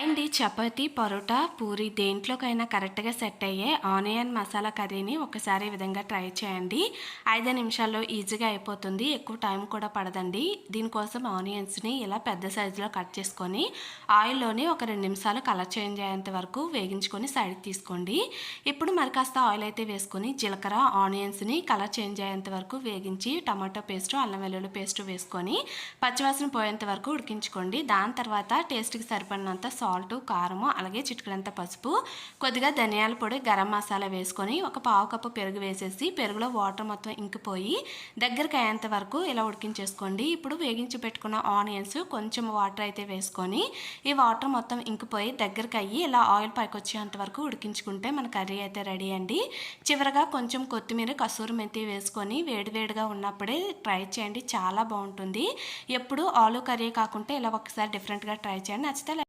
And అండి చపాతి పరోటా పూరి దేంట్లోకైనా కరెక్ట్గా set అయ్యే ఆనియన్ మసాలా కర్రీని ఒకసారి ఈ విధంగా ట్రై చేయండి. ఐదు నిమిషాల్లో ఈజీగా అయిపోతుంది. ఎక్కువ టైం కూడా పడదండి. దీనికోసం ఆనియన్స్ని ఇలా పెద్ద సైజులో కట్ చేసుకొని ఆయిల్లోని ఒక రెండు నిమిషాలు కలర్ చేంజ్ అయ్యేంత వరకు వేగించుకొని సైడ్కి తీసుకోండి. ఇప్పుడు మరి కాస్త ఆయిల్ అయితే వేసుకొని జీలకర్ర ఆనియన్స్ని కలర్ చేంజ్ అయ్యేంత వరకు వేగించి టమాటో పేస్ట్ అల్లం వెల్లుల్లి పేస్ట్ వేసుకొని పచ్చివాసన పోయేంత వరకు ఉడికించుకోండి. దాని తర్వాత టేస్ట్కి సరిపడినంత సాల్ట్ కారము అలాగే చిటికడంత పసుపు కొద్దిగా ధనియాల పొడి గరం మసాలా వేసుకొని ఒక పావు కప్పు పెరుగు వేసేసి పెరుగులో వాటర్ మొత్తం ఇంకిపోయి దగ్గరికి అయ్యేంత వరకు ఇలా ఉడికించేసుకోండి. ఇప్పుడు వేగించి పెట్టుకున్న ఆనియన్స్ కొంచెం వాటర్ అయితే వేసుకొని ఈ వాటర్ మొత్తం ఇంకిపోయి దగ్గరికి అయ్యి ఇలా ఆయిల్ పైకి వచ్చేంత వరకు ఉడికించుకుంటే మన కర్రీ అయితే రెడీ అండి. చివరగా కొంచెం కొత్తిమీర కసూరి మెంతి వేసుకొని వేడివేడిగా ఉన్నప్పుడే ట్రై చేయండి. చాలా బాగుంటుంది. ఎప్పుడు ఆలు కర్రీ కాకుంటే ఇలా ఒకసారి డిఫరెంట్గా ట్రై చేయండి. నచ్చితే